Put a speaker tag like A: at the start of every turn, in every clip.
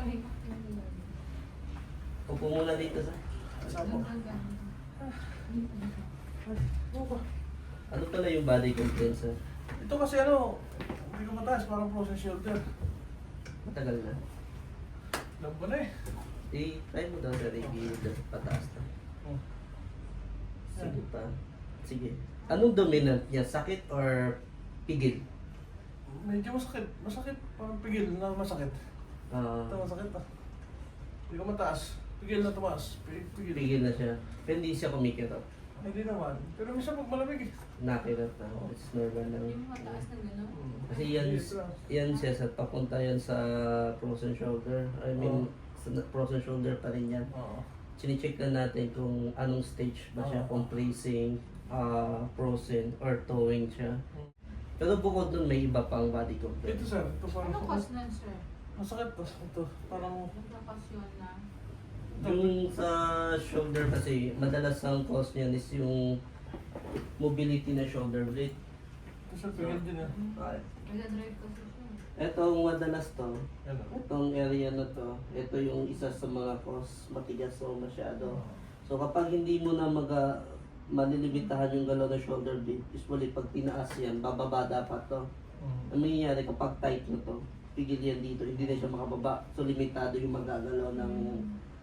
A: Pahinga.
B: Upo muna dito sa...
C: Saan po? Ano?
B: Ano pala yung body complaint sir?
C: Ito kasi ano, hindi ko mataas, parang frozen shoulder.
B: Matagal na.
C: Alam ko na eh.
B: Eh, try mo daw sir, i-gilid na pataas na.
C: Oh.
B: Sige pa. Sige. Anong dominant niya? Sakit or pigil?
C: Medyo masakit. Masakit. Parang pigil na masakit.
B: Ah,
C: Ito masakit ah. Hindi ko mataas. Pigil na tumaas. Pigil. Pigil.
B: pigil na siya. Pero hindi siya kumikirap.
C: Hindi naman. Pero minsan pag malamig eh.
B: Nakirap na. It's normal lang.
A: Yung mataas na gano'n.
B: Kasi yan, yan siya sa papunta yan sa frozen shoulder. I mean, sa frozen shoulder pa rin yan.
C: Oo.
B: Chine-check na natin kung anong stage ba siya, kung bracing, ah, frozen, or towing siya.
C: Hmm.
B: Pero bukod dun, may iba pang body complaint.
C: Ito sir, ito parang
A: Ano cause nun, sir?
C: Masakit to. Ito. Parang
A: Nagkakasyon na.
B: Yung sa shoulder kasi, madalas ang cause niyan is yung mobility na shoulder blade.
C: ito sir, pigil din ah.
B: Okay.
A: Nag-drive kasi siya.
B: Etong madalas to,
C: ah.
B: itong area na to, ito yung isa sa mga cause matigas o masyado. So kapag hindi mo na mag malilimitahan yung galaw ng shoulder blade, usually pag tinaas yan, bababa dapat to.
C: Mm.
B: Ang mangyayari kapag tight na to, pigil yan dito, hindi na siya makababa. So limitado yung magagalaw ng,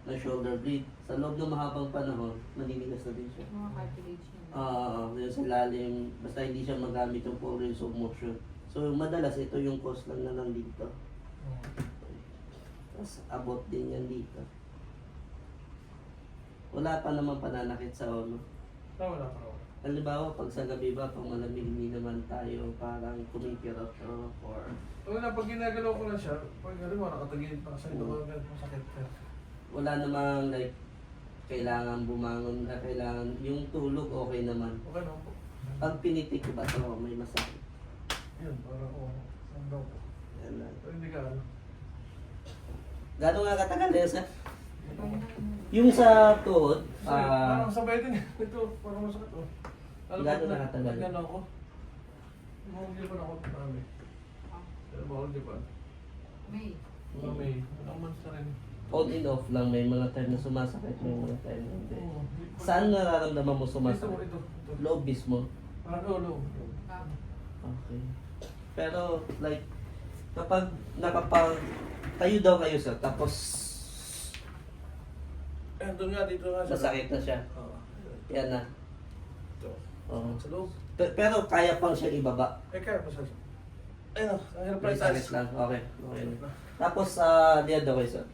B: ng shoulder blade. Sa loob ng mahabang panahon, maninigas na din siya.
A: Mga cartilage yun.
B: Ah, yun sa lalim, basta hindi siya magamit yung full range of motion. So madalas ito yung cause lang na nandito.
C: Mm.
B: Tapos abot din yan dito. Wala pa naman pananakit sa ulo.
C: Ah, wala pa wala.
B: Halimbawa, pag sa gabi ba, pag malamig, hindi naman tayo parang kumikirot o or
C: Wala, pag ginagalaw ko na siya, pag ano mo, nakatagilid pa kasi ito
B: Mm.
C: masakit sir.
B: wala namang like kailangan bumangon na kailangan yung tulog okay naman.
C: Okay naman po.
B: Pag pinitik ko ba ito, may masakit.
C: Yun, parang oh, ang daw po.
B: Yan lang.
C: Pero hindi ka ano.
B: Gano'n nga katagal yan sa? Yung sa tuhod, ah,
C: parang sabay din. Ito, parang masakit oh.
B: Nakatagal?
C: Gano'n ako. Mga hindi pa na ako marami. Pero bawal ba?
A: May.
C: Mga may, ilang months na rin.
B: on and off lang, may mga time na sumasakit, may mga time na hindi.
C: Oo, hindi
B: Saan nararamdaman mo
C: Ito,
B: sumasakit?
C: ito. ito.
B: Loob mismo?
C: Parang oh, low.
A: Ah,
B: Okay. Pero like, kapag nakapag, tayo daw kayo sir, tapos
C: Eh, doon nga, dito nga siya.
B: masakit na siya.
C: Oo.
B: Yan na. Oo.
C: Sa loob.
B: Pe- Pero kaya pang siyang ibaba.
C: Eh, kaya pa siya. Ayun, oh, ang hirap
B: May
C: lang
B: sakit
C: itaas.
B: lang. Okay. Okay. Tapos, ah, uh, daw kayo sir.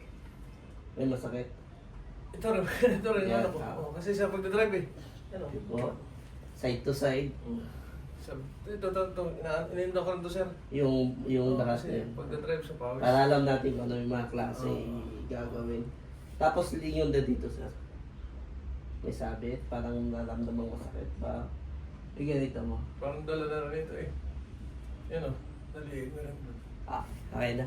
B: May masakit.
C: Ito rin, ito rin,
B: Yeah.
C: ano po. Oh, kasi siya pagdadrive eh. Ano?
B: O, side to side.
C: Sir, ito, ito, ito. Ina- Iniinda ko rin to, sir.
B: Yung, yung
C: Oo,
B: lakas
C: kasi
B: na yun.
C: Pagdadrive sa pawis.
B: Para alam natin kung ano yung mga klase
C: Oo.
B: gagawin. Tapos lingon na dito sir. May sabit, parang naramdaman masakit ba? Bigyan dito mo.
C: Parang dala na rin ito eh. Yan o. Naliig na rin.
B: Ah, okay na.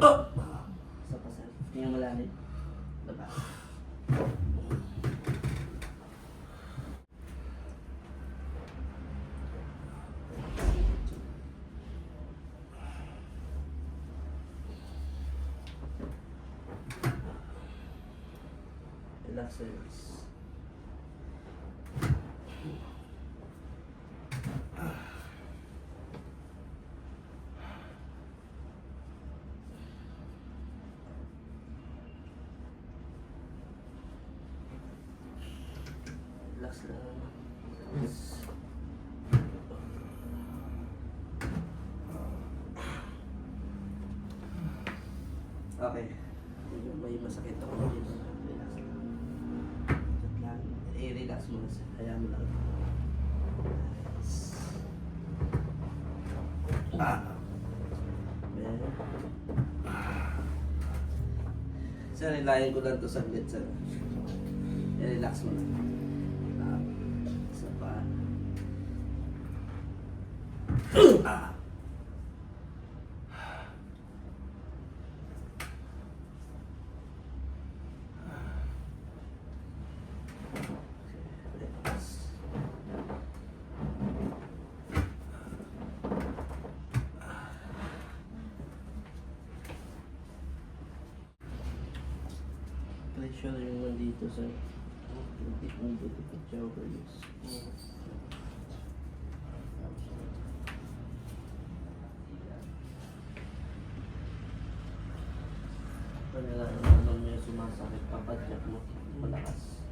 B: Oh! Isa pa sir. Tingnan malalim. Labas. Relax, relax. Relax lang. Yes. Okay. Medyo may masakit ako dito. Relax. Relax lang. I-relax mo na siya. Hayaan mo lang. Yes. Ah. Ayan. Sir, ilayan ko lang to saglit, sir. I-relax mo lang. Ah. Isa pa. ah. Relax. Pressure yung nandito sa hindi kong dito sa chowders. Pag nararamdaman mo yung sumasakit, papadyak mo, malakas.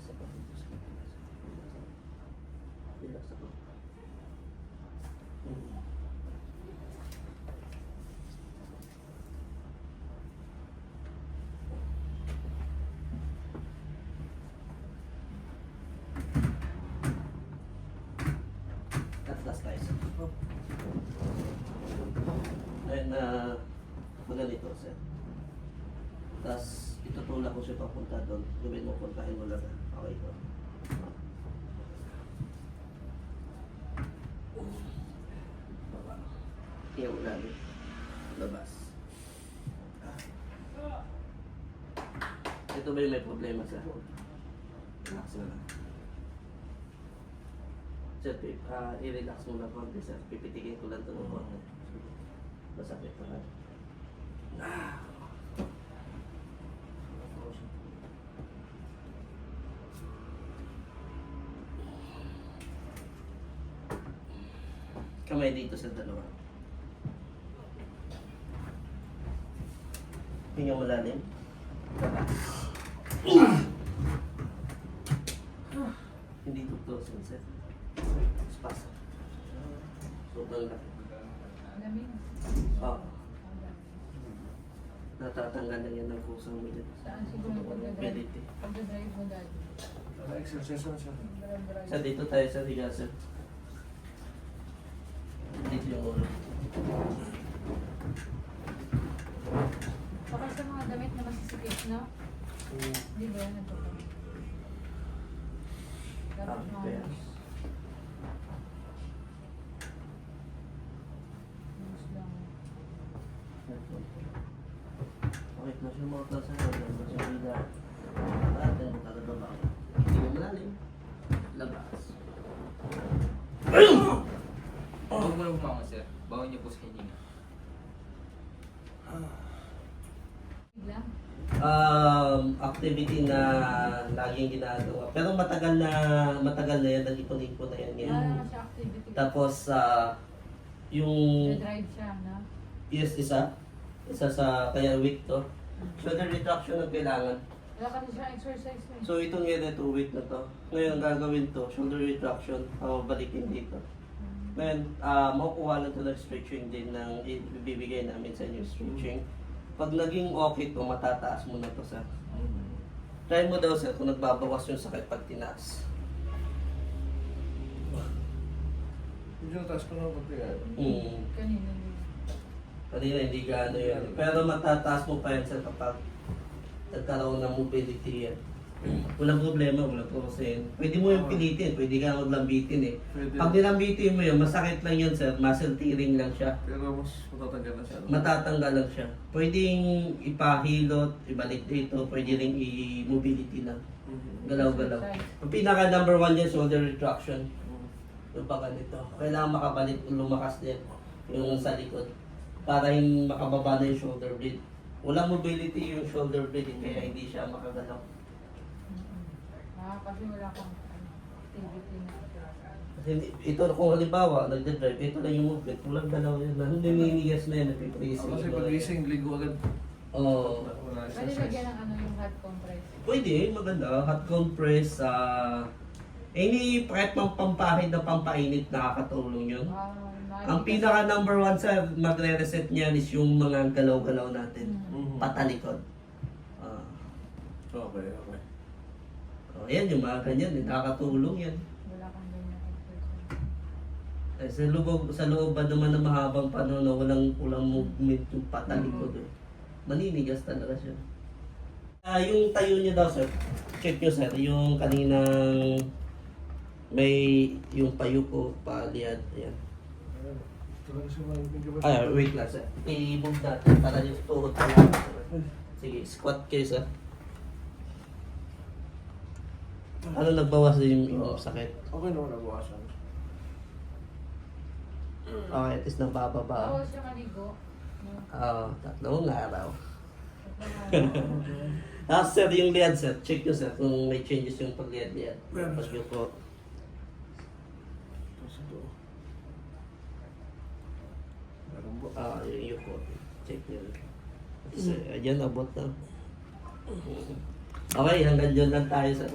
B: Isa pa dito sa Relax ako. Mm. Atlas tayo sa tipo. Then, uh, maganito, sir. Tapos, itutulak ko siya papunta doon. Gawin mo, puntahin mo lang. Okay ko. Baba. Iyaw ulit. Labas. Ito ba yung may problema sa Relax mo lang. Sir, ah, i-relax mo lang konti, sir. Pipitikin ko lang ito ng konti. Masakit pa lang. Ah. Kamay dito sa dalawa. Hinga malalim. Hindi doktor sir. Spasa. Sobrang laki.
A: Lamig.
B: Oo. Natatanggal na yan ng kusang mo dyan.
A: Saan siguro pag-drive?
B: Mobility.
A: Pag-drive mo dati.
C: Exercise na siya.
B: Sa dito tayo sa higa sir. Dito yung ulo.
A: Baka sa mga damit na masisikip, no? Di ba yan nagpapalagay? Dapat
B: Ah,
A: mga
B: kaya.
A: mas lang.
B: Nasa mga klasa na yan. Nasa higa. Atin mo talaga ba? Hindi mo malalim. Labas.
D: Huwag mo na bumangon, sir. Bawal niyo po sa hininga.
B: Um, activity na laging ginagawa. Pero matagal na matagal na yan, nag-ipon-ipon na yan
A: Wala
B: ngayon.
A: naman siya activity.
B: Tapos ah, yung
A: drive siya, no?
B: yes isa, isa sa kaya week to. Shoulder retraction ang kailangan.
A: Wala kasi siya exercise eh.
B: So itong area to week na to. Ngayon gagawin to, shoulder retraction, pababalikin dito. Ngayon, ah makukuha lang to ng stretching din ng ibibigay namin sa inyo stretching. Pag naging okay to, matataas mo na to sa Try mo daw sir kung nagbabawas yung sakit pag tinaas.
C: Medyo nataas ko na yan.
B: Mm.
A: Kanina.
B: Kanina hindi gaano yan. Pero matataas mo pa yan sir kapag nagkaroon ng mobility yan. Walang problema, walang prosen. Pwede mo yung pilitin, pwede ka maglambitin eh.
C: Pwede.
B: Pag nilambitin mo yun, masakit lang yun sir, muscle tearing lang siya.
C: Pero mas matatanggal na siya. no?
B: Matatanggal lang siya. Pwedeng ipahilot, ibalik dito, pwede rin i-mobility lang.
C: Mhm.
B: Galaw-galaw. Ang pinaka number one dyan, shoulder retraction.
C: Mhm.
B: Yung pa ganito. Kailangan makabalik, lumakas din yung sa likod. Para yung makababa na yung shoulder blade. Walang mobility yung shoulder blade, eh, kaya hindi siya makagalaw.
A: Ah, kasi wala kang ano, activity na.
B: Kasi hindi- ito, kung halimbawa, nagde-drive, ito lang yung movement, walang galaw yan. Nung naninigas na yan,
C: Ah,
B: nagpipracing.
C: Kasi pag gising, ligo agad.
B: Oo.
C: Wala
A: Pwede lagyan ng ano yung hot compress.
B: Pwede, maganda. Hot compress, ah... eh, hindi kahit pang pampahid na pampainit nakakatulong yun.
A: Ah,
B: Ang pinaka number one sa magre-reset niyan is yung mga galaw-galaw natin.
C: Mhm.
B: Patalikod. Ah.
C: Okay, okay.
B: Oh, yan yung mga ganyan, nakakatulong yan.
A: Wala kang ganyan.
B: Eh, sa loob, sa loob ba naman ng mahabang panahon na walang walang movement yung patalikod eh. Maninigas talaga siya. Ah, yung tayo niya daw sir, check nyo sir, yung kaninang may yung payo ko, paliad, ayan. Ay, wait lang sir. I-move natin para yung tuhod pa lang. Sige, squat kayo sir. Ano nagbawas din yung sakit?
C: Okay naman nabawasan.
B: Okay, at least nabababa.
A: Bawal siya maligo.
B: Oo, tatlong araw.
A: Tatlong
B: Ah, sir, yung liad, sir. Check nyo, sir, kung may changes yung pag-liad-liad. Pag
C: sir.
B: po.
C: Tapos ito.
B: Ah, yung po. Check nyo. Sir, ayan, abot na. Okay, hanggang dyan lang tayo, sir.